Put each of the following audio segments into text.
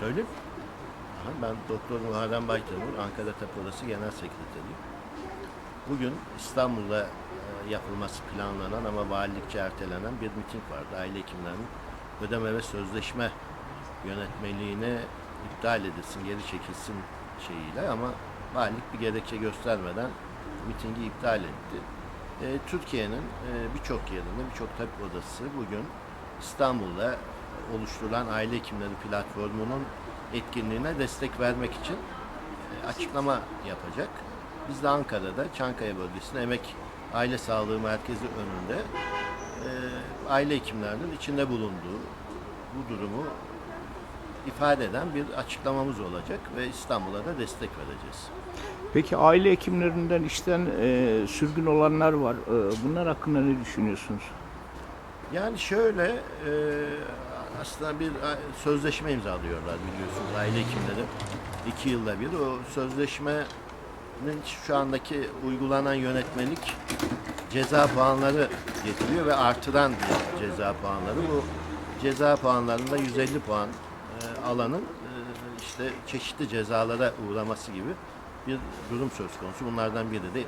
Söyleyeyim. Aha, Ben Doktor Muharrem Baytemur, Ankara Tabip Odası Genel Sekreteriyim. Bugün İstanbul'da e, yapılması planlanan ama valilikçe ertelenen bir miting vardı. Aile hekimlerinin ödeme ve sözleşme yönetmeliğine iptal edilsin, geri çekilsin şeyiyle ama valilik bir gerekçe göstermeden mitingi iptal etti. E, Türkiye'nin e, birçok yerinde, birçok tabip odası bugün İstanbul'da oluşturulan aile hekimleri platformunun etkinliğine destek vermek için e, açıklama yapacak. Biz de Ankara'da Çankaya bölgesinde Emek Aile Sağlığı Merkezi önünde e, aile hekimlerinin içinde bulunduğu bu durumu ifade eden bir açıklamamız olacak ve İstanbul'a da destek vereceğiz. Peki aile hekimlerinden işten e, sürgün olanlar var. E, bunlar hakkında ne düşünüyorsunuz? Yani şöyle e, aslında bir sözleşme imzalıyorlar biliyorsunuz aile hekimleri iki yılda bir o sözleşmenin şu andaki uygulanan yönetmelik ceza puanları getiriyor ve artıran bir ceza puanları bu ceza puanlarında 150 puan e, alanın e, işte çeşitli cezalara uğraması gibi bir durum söz konusu. Bunlardan biri de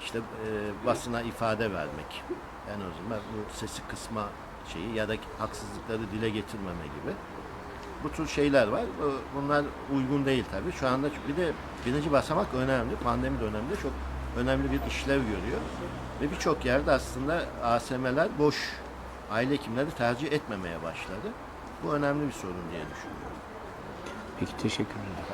işte e, basına ifade vermek. En azından bu sesi kısma şeyi ya da haksızlıkları dile getirmeme gibi. Bu tür şeyler var. Bu- Bunlar uygun değil tabii. Şu anda bir de birinci basamak önemli. Pandemi döneminde çok önemli bir işlev görüyor. Ve birçok yerde aslında ASM'ler boş aile hekimleri tercih etmemeye başladı. Bu önemli bir sorun diye düşünüyorum. Peki teşekkür ederim.